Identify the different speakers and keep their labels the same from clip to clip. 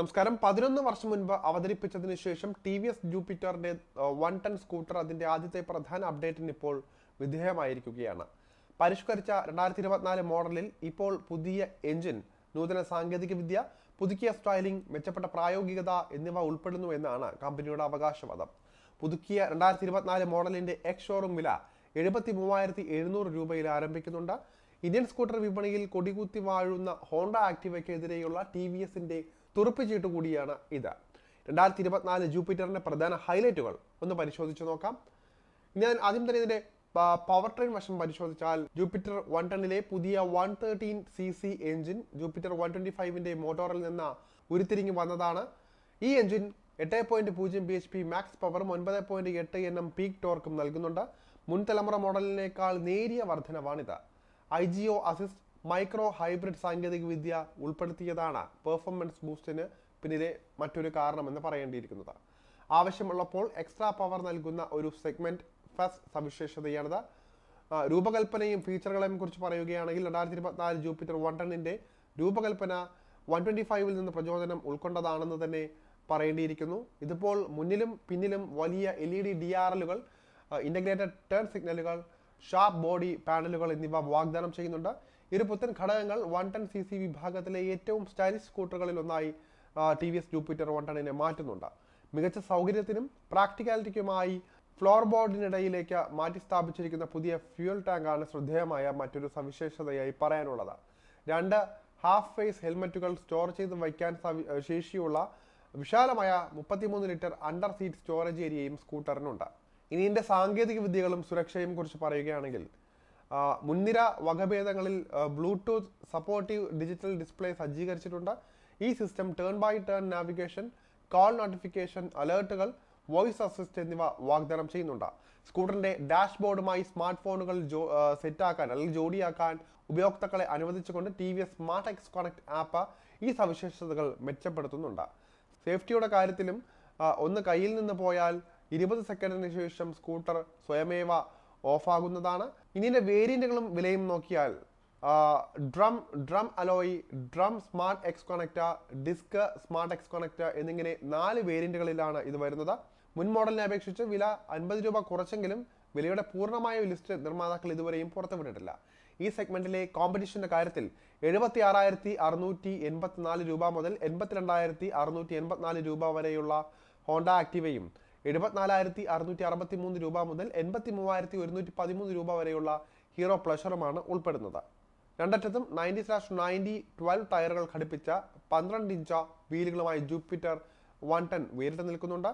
Speaker 1: നമസ്കാരം. പതിനൊന്ന് വർഷം മുൻപ് അവതരിപ്പിച്ചതിന് ശേഷം ടി വി എസ് ജൂപ്പിറ്ററിന്റെ വൺ ടൺ സ്കൂട്ടർ അതിന്റെ ആദ്യത്തെ പ്രധാന അപ്ഡേറ്റിന് ഇപ്പോൾ വിധേയമായിരിക്കുകയാണ്. പരിഷ്കരിച്ച രണ്ടായിരത്തി ഇരുപത്തിനാല് മോഡലിൽ ഇപ്പോൾ പുതിയ എഞ്ചിൻ നൂതന സാങ്കേതിക വിദ്യ പുതുക്കിയ സ്റ്റൈലിംഗ് മെച്ചപ്പെട്ട പ്രായോഗികത എന്നിവ ഉൾപ്പെടുന്നു എന്നാണ് കമ്പനിയുടെ അവകാശവാദം. പുതുക്കിയ രണ്ടായിരത്തി ഇരുപത്തിനാല് മോഡലിന്റെ എക്സ് ഷോറൂം വില എഴുപത്തി മൂവായിരത്തി എഴുന്നൂറ് രൂപയിൽ ആരംഭിക്കുന്നുണ്ട്. ഇന്ത്യൻ സ്കൂട്ടർ വിപണിയിൽ കൊടികുത്തി വാഴുന്ന ഹോണ്ട ആക്ടിവയ്ക്കെതിരെയുള്ള ടി വി എസിന്റെ തുറപ്പിച്ചീട്ട് കൂടിയാണ് ഇത്. രണ്ടായിരത്തി ഇരുപത്തിനാല് ജൂപ്പിറ്ററിന്റെ പ്രധാന ഹൈലൈറ്റുകൾ ഒന്ന് പരിശോധിച്ചു നോക്കാം. ഞാൻ ആദ്യം തന്നെ ഇതിന്റെ പവർ ട്രെയിൻ വശം പരിശോധിച്ചാൽ ജൂപ്പിറ്റർ വൺ ടണ്ണിലെ പുതിയ one thirteen C C engine Jupiter one twenty ഫൈവിന്റെ മോട്ടോറിൽ നിന്ന് ഉരുത്തിരിഞ്ഞ് വന്നതാണ്. ഈ എഞ്ചിൻ എട്ട് പോയിന്റ് പൂജ്യം ബി എച്ച് പി മാക്സ് പവറും ഒൻപത് പോയിന്റ് എട്ട് എൻ എം പീക്ക് ടോർക്കും നൽകുന്നുണ്ട്. മുൻ തലമുറ മോഡലിനേക്കാൾ നേരിയ വർധനവാണിത് I G O assist micro hybrid സാങ്കേതിക വിദ്യ ഉൾപ്പെടുത്തിയതാണ് പെർഫോമൻസ് ബൂസ്റ്റിന് പിന്നിലെ മറ്റൊരു കാരണമെന്ന് പറയേണ്ടിയിരിക്കുന്നത്. ആവശ്യമുള്ളപ്പോൾ എക്സ്ട്രാ പവർ നൽകുന്ന ഒരു സെഗ്മെന്റ് ഫസ്റ്റ് സവിശേഷതയാണിത്. രൂപകൽപ്പനയും ഫീച്ചറുകളെയും കുറിച്ച് പറയുകയാണെങ്കിൽ രണ്ടായിരത്തി ഇരുപത്തിനാല് ജൂപ്പിറ്റർ വൺ ടണ്ണിന്റെ രൂപകൽപ്പന വൺ ട്വന്റി ഫൈവിൽ നിന്ന് പ്രചോദനം ഉൾക്കൊണ്ടതാണെന്ന് തന്നെ പറയേണ്ടിയിരിക്കുന്നു. ഇതിപ്പോൾ മുന്നിലും പിന്നിലും വലിയ L E D D R എല്ലുകൾ ഇന്റഗ്രേറ്റഡ് ടേൺ സിഗ്നലുകൾ ഷാർപ്പ് ബോഡി പാനലുകൾ എന്നിവ വാഗ്ദാനം ചെയ്യുന്നുണ്ട്. ഒരു പുത്തൻ ഘടകങ്ങൾ വൺ ടൺ സി സി വിഭാഗത്തിലെ ഏറ്റവും സ്റ്റൈലിഷ് സ്കൂട്ടറുകളിൽ ഒന്നായി T V S Jupiter one ടണിനെ മാറ്റുന്നുണ്ട്. മികച്ച സൗകര്യത്തിനും പ്രാക്ടിക്കാലിറ്റിക്കുമായി ഫ്ലോർ ബോർഡിനിടയിലേക്ക് മാറ്റി സ്ഥാപിച്ചിരിക്കുന്ന പുതിയ ഫ്യൂൽ ടാങ്കാണ് ശ്രദ്ധേയമായ മറ്റൊരു സവിശേഷതയായി പറയാനുള്ളത്. രണ്ട് ഹാഫ് ഫേസ് ഹെൽമറ്റുകൾ സ്റ്റോർ ചെയ്ത് വയ്ക്കാൻ ശേഷിയുള്ള വിശാലമായ മുപ്പത്തിമൂന്ന് ലിറ്റർ അണ്ടർ സീറ്റ് സ്റ്റോറേജ് ഏരിയയും സ്കൂട്ടറിനുണ്ട്. ഇനി ഇതിന്റെ സാങ്കേതിക വിദ്യകളും സുരക്ഷയും കുറിച്ച് പറയുകയാണെങ്കിൽ മുൻനിര വകഭേദങ്ങളിൽ ബ്ലൂടൂത്ത് സപ്പോർട്ടീവ് ഡിജിറ്റൽ ഡിസ്പ്ലേ സജ്ജീകരിച്ചിട്ടുണ്ട്. ഈ system turn by turn navigation call notification അലേർട്ടുകൾ voice assist എന്നിവ വാഗ്ദാനം ചെയ്യുന്നുണ്ട്. സ്കൂട്ടറിന്റെ ഡാഷ്ബോർഡുമായി സ്മാർട്ട് ഫോണുകൾ ജോ സെറ്റാക്കാൻ അല്ലെങ്കിൽ ജോഡിയാക്കാൻ ഉപയോക്താക്കളെ അനുവദിച്ചുകൊണ്ട് T V S smart X connect app ഈ സവിശേഷതകൾ മെച്ചപ്പെടുത്തുന്നുണ്ട്. സേഫ്റ്റിയുടെ കാര്യത്തിലും ഒന്ന് കയ്യിൽ നിന്ന് പോയാൽ ഇരുപത് സെക്കൻഡിന് ശേഷം സ്കൂട്ടർ സ്വയമേവ ഓഫാകുന്നതാണ്. ഇനി ഇതിന്റെ വേരിയന്റുകളും വിലയും നോക്കിയാൽ drum drum alloy drum smart X connect disc smart X connect എന്നിങ്ങനെ നാല് വേരിയന്റുകളിലാണ് ഇത് വരുന്നത്. മുൻ മോഡലിനെ അപേക്ഷിച്ച് വില അൻപത് രൂപ കുറച്ചെങ്കിലും വിലയുടെ പൂർണമായ ലിസ്റ്റ് നിർമ്മാതാക്കൾ ഇതുവരെയും പുറത്തുവിട്ടിട്ടില്ല. ഈ സെഗ്മെന്റിലെ കോമ്പറ്റീഷന്റെ കാര്യത്തിൽ എഴുപത്തി ആറായിരത്തി അറുന്നൂറ്റി എൺപത്തിനാല് രൂപ മുതൽ എൺപത്തിരണ്ടായിരത്തി അറുന്നൂറ്റി എൺപത്തിനാല് രൂപ വരെയുള്ള ഹോണ്ട ആക്ടിവയും എഴുപത്തിനാലായിരത്തി അറുന്നൂറ്റി അറുപത്തി മൂന്ന് രൂപ മുതൽ എൺപത്തി മൂവായിരത്തി ഒരുന്നൂറ്റി പതിമൂന്ന് രൂപ വരെയുള്ള ഹീറോ പ്ലഷറുമാണ് ഉൾപ്പെടുന്നത്. രണ്ടറ്റത്തും നയന്റി സ്ലാഷ് നയന്റി ട്വൽവ് ടയറുകൾ ഘടിപ്പിച്ച പന്ത്രണ്ട് ഇഞ്ച വീലുകളുമായി ജൂപ്പിറ്റർ വൺ ടെൻ വേരിട്ട് നിൽക്കുന്നുണ്ട്.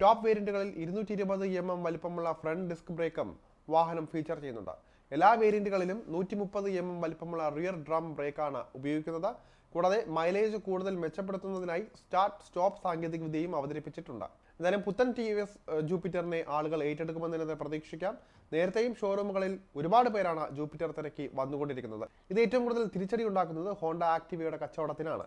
Speaker 1: ടോപ്പ് വേരിയന്റുകളിൽ ഇരുന്നൂറ്റി ഇരുപത് എം എം വലിപ്പമുള്ള ഫ്രണ്ട് ഡിസ്ക് ബ്രേക്കും വാഹനം ഫീച്ചർ ചെയ്യുന്നുണ്ട്. എല്ലാ വേരിയന്റുകളിലും നൂറ്റി മുപ്പത് എം എം വലിപ്പമുള്ള റിയർ ഡ്രം ബ്രേക്കാണ് ഉപയോഗിക്കുന്നത്. കൂടാതെ മൈലേജ് കൂടുതൽ മെച്ചപ്പെടുത്തുന്നതിനായി സ്റ്റാർട്ട് സ്റ്റോപ്പ് സാങ്കേതിക വിദ്യയും അവതരിപ്പിച്ചിട്ടുണ്ട്. എന്തായാലും പുത്തൻ ടി വി എസ് ജൂപ്പിറ്ററിനെ ആളുകൾ ഏറ്റെടുക്കുമെന്നതിനെ പ്രതീക്ഷിക്കാം. നേരത്തെയും ഷോറൂമുകളിൽ ഒരുപാട് പേരാണ് ജൂപ്പിറ്റർ തിരക്കി വന്നുകൊണ്ടിരിക്കുന്നത്. ഇത് ഏറ്റവും കൂടുതൽ തിരിച്ചടി ഉണ്ടാക്കുന്നത് ഹോണ്ട ആക്ടിവയുടെ കച്ചവടത്തിനാണ്.